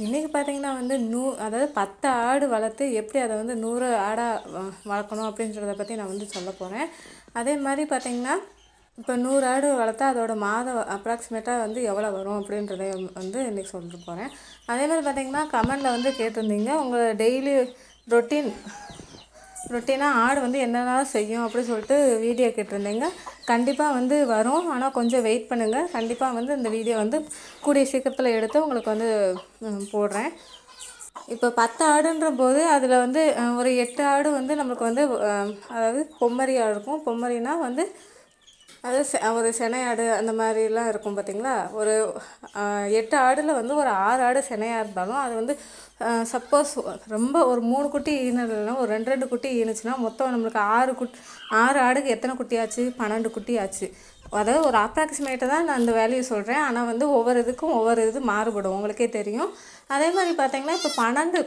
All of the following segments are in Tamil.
இன்றைக்கி பார்த்தீங்கன்னா வந்து நூ அதாவது பத்து ஆடு வளர்த்து எப்படி அதை வந்து நூறு ஆடாக வ- வளர்க்கணும் அப்படின்றத பற்றி நான் வந்து சொல்ல போகிறேன் அதே மாதிரி பார்த்திங்கன்னா இப்போ நூறு ஆடு வளர்த்தா அதோட மாதம் அப்ராக்சிமேட்டாக வந்து எவ்வளோ வரும் அப்படின்றத வந்து இன்றைக்கி சொல்லிட்டு போகிறேன் அதே மாதிரி பார்த்திங்கன்னா கமெண்டில் வந்து கேட்டிருந்தீங்க உங்கள் டெய்லி ரொட்டீன் ரொட்டீனாக ஆடு வந்து என்னென்ன செய்யும் அப்படின்னு சொல்லிட்டு வீடியோ கேட்டிருந்தீங்க. கண்டிப்பாக வந்து வரும். ஆனால் கொஞ்சம் வெயிட் பண்ணுங்கள் கண்டிப்பாக வந்து இந்த வீடியோ வந்து கூடிய சீக்கிரத்தில் எடுத்து உங்களுக்கு வந்து போடுறேன். இப்போ பத்து ஆடுன்ற போது அதில் வந்து ஒரு எட்டு ஆடு வந்து நம்மளுக்கு வந்து அதாவது அதாவது பொம்மரியாக இருக்கும். பொம்மரினா வந்து அது செ- ஒரு செனை ஆடு அந்த மாதிரிலாம் இருக்கும் பார்த்தீங்களா? ஒரு எட்டு ஆடில் வந்து ஒரு ஆறு ஆடு செனையாக இருந்தாலும் அது வந்து சப்போஸ் ரொம்ப ஒரு மூணு குட்டி ஈனலைன்னா ஒரு ரெண்டு ரெண்டு குட்டி ஈனுச்சுன்னா மொத்தம் நம்மளுக்கு ஆறு குட் ஆறு ஆடுக்கு எத்தனை குட்டி ஆச்சு பன்னெண்டு குட்டி ஆச்சு அதாவது ஒரு அப்ராக்சிமேட்டாக தான் நான் அந்த வேல்யூ சொல்கிறேன் ஆனால் வந்து ஒவ்வொரு இதுக்கும் ஒவ்வொரு இது மாறுபடும். உங்களுக்கே தெரியும். அதே மாதிரி பார்த்தீங்கன்னா இப்போ பன்னெண்டு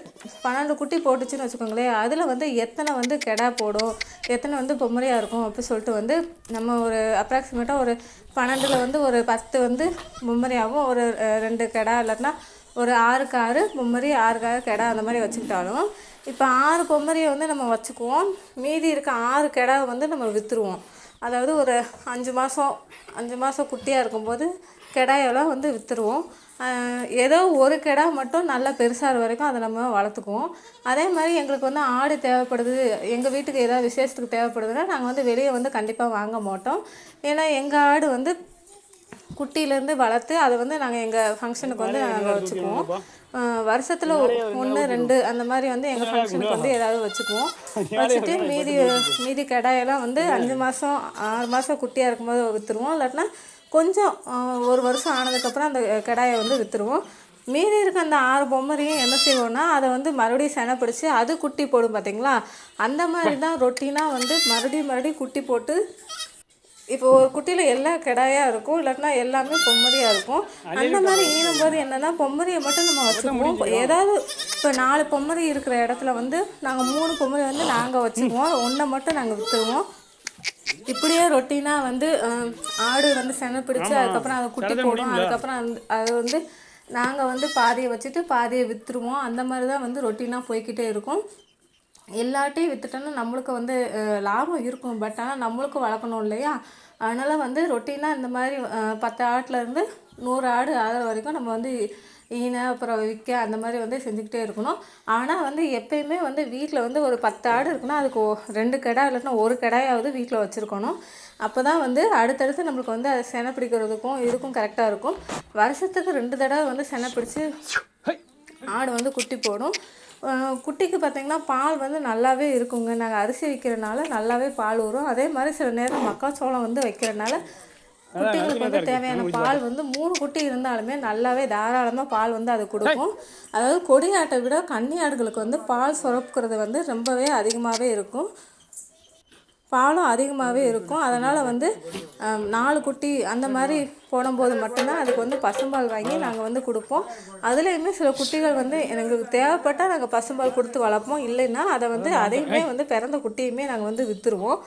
பன்னெண்டு குட்டி போட்டுச்சுன்னு வச்சுக்கோங்களேன். அதில் வந்து எத்தனை வந்து கெடா போடும் எத்தனை வந்து பொம்மரையாக இருக்கும் அப்படி சொல்லிட்டு வந்து நம்ம ஒரு அப்ராக்சிமேட்டாக ஒரு பன்னெண்டில் வந்து ஒரு பத்து வந்து பொம்மரையாகவும் ஒரு ரெண்டு கெடா இல்லைன்னா ஒரு ஆறுக்கு ஆறு பொம்மரி ஆறுக்கு ஆறு கெடா அந்த மாதிரி வச்சுக்கிட்டாலும் இப்போ ஆறு பொம்மரியை வந்து நம்ம வச்சுக்குவோம். மீதி இருக்க ஆறு கெடா வந்து நம்ம விற்றுருவோம் அதாவது ஒரு அஞ்சு மாதம் அஞ்சு மாதம் குட்டியாக இருக்கும்போது கெடாயெல்லாம் வந்து விற்றுருவோம் ஏதோ ஒரு கெடா மட்டும் நல்லா பெருசாகிற வரைக்கும் அதை நம்ம வளர்த்துக்குவோம். அதே மாதிரி எங்களுக்கு வந்து ஆடு தேவைப்படுது. எங்கள் வீட்டுக்கு ஏதாவது விசேஷத்துக்கு தேவைப்படுதுன்னா நாங்கள் வந்து வெளியே வந்து கண்டிப்பாக வாங்க மாட்டோம். ஏன்னா எங்கள் ஆடு வந்து குட்டியிலேருந்து வளர்த்து அதை வந்து நாங்கள் எங்கள் ஃபங்க்ஷனுக்கு வந்து நாங்கள் வச்சுக்குவோம். வருஷத்தில் ஒன்று ரெண்டு அந்த மாதிரி வந்து எங்கள் ஃபங்க்ஷனுக்கு வந்து ஏதாவது வச்சுக்குவோம். வச்சுட்டு மீதி மீதி கடாயெல்லாம் வந்து அஞ்சு மாதம் ஆறு மாதம் குட்டியாக இருக்கும்போது விற்றுருவோம் இல்லாட்டினா கொஞ்சம் ஒரு வருஷம் ஆனதுக்கப்புறம் அந்த கடாயை வந்து விற்றுருவோம் மீதி இருக்க அந்த ஆறு பொம்மரையும் என்ன செய்வோம்னா அதை வந்து மறுபடியும் செனை பிடிச்சி அது குட்டி போடும் பார்த்தீங்களா அந்த மாதிரி தான் ரொட்டீனாக வந்து மறுபடியும் மறுபடியும் குட்டி போட்டு இப்போ ஒரு குட்டியில் எல்லா கிடாயாக இருக்கும் இல்லாட்டினா எல்லாமே பொம்மரியாக இருக்கும். அந்த மாதிரி ஈனும்போது என்னன்னா பொம்மரியை மட்டும் நம்ம வச்சுக்குவோம். ஏதாவது இப்போ நாலு பொம்மரி இருக்கிற இடத்துல வந்து நாங்கள் மூணு பொம்மரி வந்து நாங்கள் வச்சுக்குவோம். ஒன்றை மட்டும் நாங்கள் விற்றுருவோம் இப்படியே ரொட்டீனாக வந்து ஆடு வந்து செனை பிடிச்சு அதுக்கப்புறம் அதை குட்டி போடும். அதுக்கப்புறம் அந்த அது வந்து நாங்கள் வந்து பாதியை வச்சுட்டு பாதியை விற்றுருவோம் அந்த மாதிரி தான் வந்து ரொட்டீனாக போய்க்கிட்டே இருக்கும். எல்லாட்டையும் விற்றுட்டோன்னா நம்மளுக்கு வந்து லாபம் இருக்கும். பட் ஆனால் நம்மளுக்கும் வளர்க்கணும் இல்லையா? அதனால் வந்து ரொட்டீனாக இந்த மாதிரி பத்து ஆட்டுல இருந்து நூறு ஆடு ஆகிற வரைக்கும் நம்ம வந்து ஈன அப்புறம் விற்க அந்த மாதிரி வந்து செஞ்சுக்கிட்டே இருக்கணும். ஆனால் வந்து எப்பயுமே வந்து வீட்டில் வந்து ஒரு பத்து ஆடு இருக்குன்னா அதுக்கு ரெண்டு கிடா இல்லாட்டினா ஒரு கிடாயாவது வீட்டில் வச்சுருக்கணும். அப்போ தான் வந்து அடுத்தடுத்து நம்மளுக்கு வந்து அது செனை பிடிக்கிறதுக்கும் இதுக்கும் கரெக்டாக இருக்கும். வருஷத்துக்கு ரெண்டு தடவை வந்து செனை பிடிச்சி ஆடு வந்து குட்டி போடும். குட்டிக்கு பார்த்தீங்கன்னா பால் வந்து நல்லாவே இருக்குங்க. நாங்கள் அரிசி வைக்கிறனால நல்லாவே பால் வரும் அதே மாதிரி சில நேரம் மக்காச்சோளம் வந்து வைக்கிறனால குட்டிங்களுக்கு வந்து தேவையான பால் வந்து மூணு குட்டி இருந்தாலுமே நல்லாவே தாராளமாக பால் வந்து அது கொடுக்கும். அதாவது கொடி ஆட்டை விட கன்னி ஆடுகளுக்கு வந்து பால் சுரப்புக்கிறது வந்து ரொம்பவே அதிகமாகவே இருக்கும். பாலும் அதிகமாகவே இருக்கும். அதனால் வந்து நாலு குட்டி அந்த மாதிரி போடும்போது மட்டும்தான் அதுக்கு வந்து பசும்பால் வாங்கி நாங்கள் வந்து கொடுப்போம். அதுலேயுமே சில குட்டிகள் வந்து எங்களுக்கு தேவைப்பட்டால் நாங்கள் பசும்பால் கொடுத்து வளர்ப்போம். இல்லைன்னா அதை வந்து அதையுமே வந்து பிறந்த குட்டியுமே நாங்கள் வந்து விற்றுருவோம்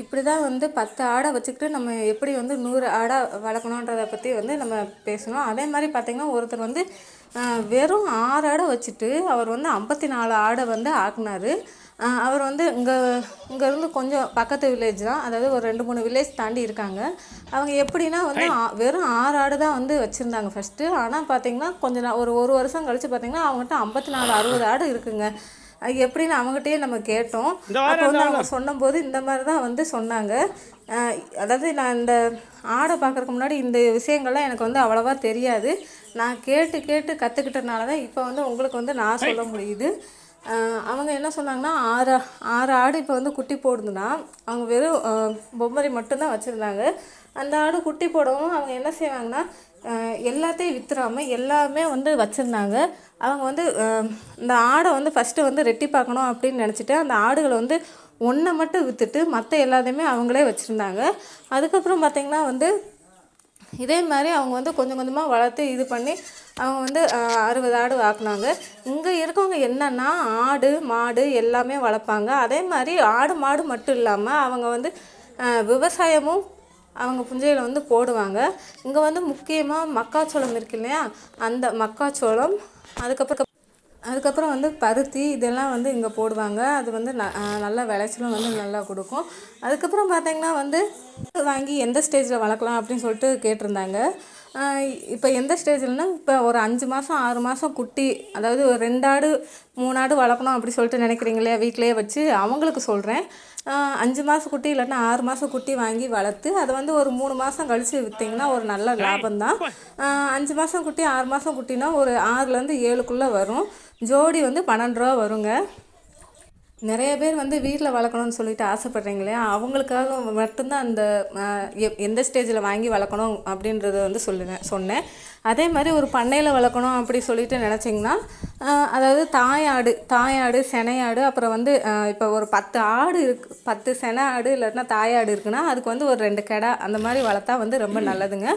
இப்படி தான் வந்து பத்து ஆடை வச்சுக்கிட்டு நம்ம எப்படி வந்து நூறு ஆடை வளர்க்கணுன்றதை பற்றி வந்து நம்ம பேசணும். அதே மாதிரி பார்த்திங்கன்னா ஒருத்தர் வந்து வெறும் ஆறு ஆடை வச்சுட்டு அவர் வந்து ஐம்பத்தி நாலு ஆடை வந்து ஆக்குனாரு. அவர் வந்து இங்கே இங்கேருந்து கொஞ்சம் பக்கத்து வில்லேஜ் தான். அதாவது ஒரு ரெண்டு மூணு வில்லேஜ் தாண்டி இருக்காங்க. அவங்க எப்படின்னா வந்து வெறும் ஆறு ஆடு தான் வந்து வச்சுருந்தாங்க ஃபஸ்ட்டு ஆனால் பார்த்தீங்கன்னா கொஞ்ச நாள் ஒரு ஒரு வருஷம் கழித்து பார்த்தீங்கன்னா அவங்ககிட்ட ஐம்பத்தி நாலு அறுபது ஆடு இருக்குங்க. அது எப்படின்னு அவங்ககிட்டயே நம்ம கேட்டோம். அப்போ வந்து அவங்க சொன்னபோது இந்த மாதிரி தான் வந்து சொன்னாங்க. அதாவது நான் இந்த ஆடை பார்க்கறதுக்கு முன்னாடி இந்த விஷயங்கள்லாம் எனக்கு வந்து அவ்வளோவா தெரியாது. நான் கேட்டு கேட்டு கற்றுக்கிட்டனால தான் இப்போ வந்து உங்களுக்கு வந்து நான் சொல்ல முடியுது. அவங்க என்ன சொன்னாங்கன்னா ஆறு ஆறு ஆடு இப்போ வந்து குட்டி போடுதுன்னா அவங்க வெறும் பொம்மரி மட்டும்தான் வச்சுருந்தாங்க. அந்த ஆடு குட்டி போடவும் அவங்க என்ன செய்வாங்கன்னா எல்லாத்தையும் விற்றுறாமல் எல்லாமே வந்து வச்சுருந்தாங்க. அவங்க வந்து இந்த ஆடை வந்து ஃபஸ்ட்டு வந்து ரெட்டி பார்க்கணும் அப்படின்னு நினச்சிட்டு அந்த ஆடுகளை வந்து ஒன்றை மட்டும் விற்றுட்டு மற்ற எல்லாத்தையுமே அவங்களே வச்சுருந்தாங்க. அதுக்கப்புறம் பார்த்திங்கன்னா வந்து இதே மாதிரி அவங்க வந்து கொஞ்சம் கொஞ்சமாக வளர்த்து இது பண்ணி அவங்க வந்து அறுபது ஆடு ஆக்குனாங்க இங்கே இருக்கவங்க என்னென்னா ஆடு மாடு எல்லாமே வளர்ப்பாங்க. அதே மாதிரி ஆடு மாடு மட்டும் இல்லாமல் அவங்க வந்து விவசாயமும் அவங்க புஞ்சையில் வந்து போடுவாங்க. இங்கே வந்து முக்கியமாக மக்காச்சோளம் இருக்கு இல்லையா? அந்த மக்காச்சோளம் அதுக்கப்புறம் அதுக்கப்புறம் வந்து பருத்தி இதெல்லாம் வந்து இங்கே போடுவாங்க. அது வந்து ந நல்ல விளைச்சலும் வந்து நல்லா கொடுக்கும். அதுக்கப்புறம் பார்த்திங்கன்னா வந்து வாங்கி எந்த ஸ்டேஜில் வளர்க்கலாம் அப்படின்னு சொல்லிட்டு கேட்டிருந்தாங்க. இப்போ எந்த ஸ்டேஜில்னா இப்போ ஒரு அஞ்சு மாதம் ஆறு மாதம் குட்டி அதாவது ஒரு ரெண்டு ஆடு மூணு ஆடு வளர்க்கணும் அப்படி சொல்லிட்டு நினைக்கிறீங்க இல்லையா? வீட்டிலேயே வச்சு அவங்களுக்கு சொல்கிறேன் அஞ்சு மாதம் குட்டி இல்லைன்னா ஆறு மாதம் குட்டி வாங்கி வளர்த்து அதை வந்து ஒரு மூணு மாதம் கழித்து விற்றிங்கன்னா ஒரு நல்ல லாபம் தான் அஞ்சு மாதம் குட்டி ஆறு மாதம் குட்டினா ஒரு ஆறுலேருந்து ஏழுக்குள்ளே வரும். ஜோடி வந்து பன்னெண்டு ரூபா வருங்க. நிறைய பேர் வந்து வீட்டில் வளர்க்கணும்னு சொல்லிட்டு ஆசைப்பட்றீங்களே அவங்களுக்காக மட்டும்தான் அந்த எந்த ஸ்டேஜில் வாங்கி வளர்க்கணும் அப்படின்றத வந்து சொல்லுவேன் சொன்னேன். அதே மாதிரி ஒரு பண்ணையில் வளர்க்கணும் அப்படி சொல்லிட்டு நினச்சிங்கன்னா அதாவது தாயாடு தாயாடு செனையாடு அப்புறம் வந்து இப்போ ஒரு பத்து ஆடு இருக்கு பத்து செனை ஆடு இல்லைன்னா தாயாடு இருக்குன்னா அதுக்கு வந்து ஒரு ரெண்டு கெடா அந்த மாதிரி வளர்த்தா வந்து ரொம்ப நல்லதுங்க.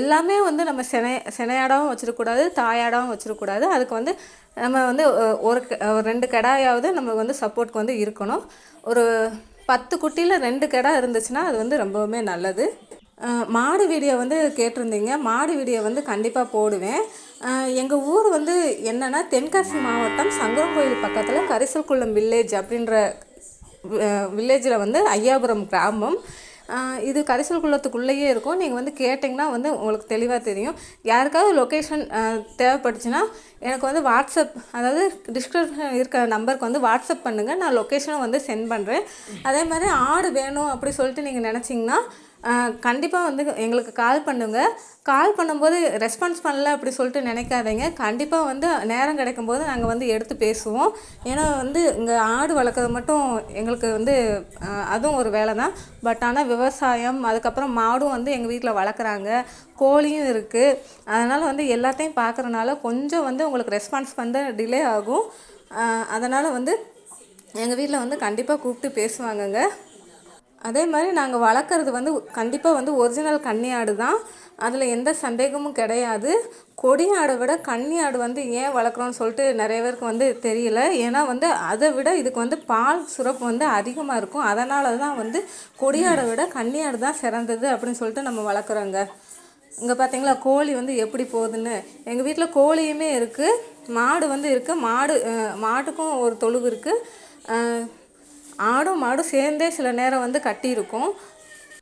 எல்லாமே வந்து நம்ம செனை செனையாடாகவும் வச்சிருக்கக்கூடாது தாயாடாகவும் வச்சிடக்கூடாது. அதுக்கு வந்து நம்ம வந்து ஒரு க- ஒரு ரெண்டு கடாயாவது நம்ம வந்து சப்போர்ட்க்கு வந்து இருக்கணும். ஒரு பத்து குட்டியில் ரெண்டு கடா இருந்துச்சுன்னா அது வந்து ரொம்பவுமே நல்லது. மாடு வீடியோ வந்து கேட்டிருந்தீங்க. மாடு வீடியோ வந்து கண்டிப்பாக போடுவேன். எங்கள் ஊர் வந்து என்னென்னா தென்காசி மாவட்டம் சங்கரன் கோயில் பக்கத்தில் கரிசல்குளம் வில்லேஜ் அப்படின்ற வில்லேஜில் வந்து ஐயாபுரம் கிராமம். இது கரிசல் குளத்துக்குள்ளேயே இருக்கும். நீங்கள் வந்து கேட்டிங்கன்னா வந்து உங்களுக்கு தெளிவாக தெரியும். யாருக்காவது லொக்கேஷன் தேவைப்பட்டுச்சுன்னா எனக்கு வந்து வாட்ஸ்அப் அதாவது டிஸ்கிரிப்ஷன் இருக்கிற நம்பருக்கு வந்து வாட்ஸ்அப் பண்ணுங்கள் நான் லொக்கேஷனும் வந்து சென்ட் பண்ணுறேன் அதே மாதிரி ஆடு வேணும் அப்படி சொல்லிட்டு நீங்கள் நினச்சிங்கன்னா கண்டிப்பாக வந்து எங்களுக்கு கால் பண்ணுங்கள் கால் பண்ணும்போது ரெஸ்பான்ஸ் பண்ணல அப்படி சொல்லிட்டு நினைக்காதீங்க. கண்டிப்பாக வந்து நேரம் கிடைக்கும்போது நாங்கள் வந்து எடுத்து பேசுவோம். ஏன்னா வந்து இங்கே ஆடு வளர்க்குறது மட்டும் எங்களுக்கு வந்து அதுவும் ஒரு வேலை தான். பட் ஆனால் விவசாயம் அதுக்கப்புறம் மாடும் வந்து எங்கள் வீட்டில் வளர்க்குறாங்க. கோழியும் இருக்குது அதனால் வந்து எல்லாத்தையும் பார்க்குறனால கொஞ்சம் வந்து உங்களுக்கு ரெஸ்பான்ஸ் வந்து டிலே ஆகும். அதனால் வந்து எங்கள் வீட்டில் வந்து கண்டிப்பாக கூப்பிட்டு பேசுவாங்கங்க. அதே மாதிரி நாங்கள் வளர்க்குறது வந்து கண்டிப்பாக வந்து ஒரிஜினல் கன்னி ஆடு தான். அதில் எந்த சந்தேகமும் கிடையாது. கொடி ஆடை விட கன்னி ஆடு வந்து ஏன் வளர்க்குறோன்னு சொல்லிட்டு நிறைய பேருக்கு வந்து தெரியல. ஏன்னா வந்து அதை விட இதுக்கு வந்து பால் சுரப்பு வந்து அதிகமாக இருக்கும். அதனால தான் வந்து கொடி ஆடை விட கன்னி ஆடு தான் சிறந்தது அப்படின்னு சொல்லிட்டு நம்ம வளர்க்குறோங்க. இங்கே பார்த்தீங்களா கோழி வந்து எப்படி போகுதுன்னு? எங்கள் வீட்டில் கோழியுமே இருக்குது மாடு வந்து இருக்குது மாடு மாட்டுக்கும் ஒரு தொழுவு இருக்குது ஆடும் மாடும் சேர்ந்தே சில நேரம் வந்து கட்டியிருக்கும்.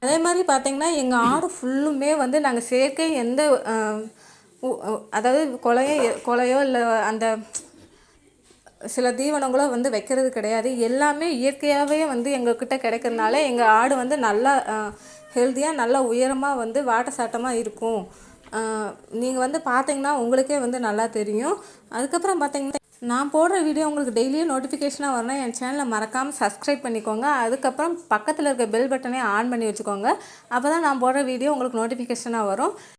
அதே மாதிரி பார்த்திங்கன்னா எங்கள் ஆடு ஃபுல்லுமே வந்து நாங்கள் செயற்கை எந்த அதாவது கொலையோ கொலையோ இல்லை அந்த சில தீவனங்களோ வந்து வைக்கிறது கிடையாது. எல்லாமே இயற்கையாகவே வந்து எங்கக்கிட்ட கிடைக்கிறதுனால எங்கள் ஆடு வந்து நல்லா ஹெல்த்தியாக நல்லா உயரமாக வந்து வாட்ட சாட்டமாக இருக்கும் நீங்கள் வந்து பார்த்தீங்கன்னா உங்களுக்கே வந்து நல்லா தெரியும். அதுக்கப்புறம் பார்த்தீங்கன்னா நான் போடுற வீடியோ உங்களுக்கு டெய்லியும் நோட்டிஃபிகேஷனாக வரணும் என் சேனலை மறக்காமல் சப்ஸ்கிரைப் பண்ணிக்கோங்க. அதுக்கப்புறம் பக்கத்தில் இருக்க பெல் பட்டனே ஆன் பண்ணி வச்சுக்கோங்க. அப்போ தான் நான் போடுற வீடியோ உங்களுக்கு நோட்டிஃபிகேஷனாக வரும்.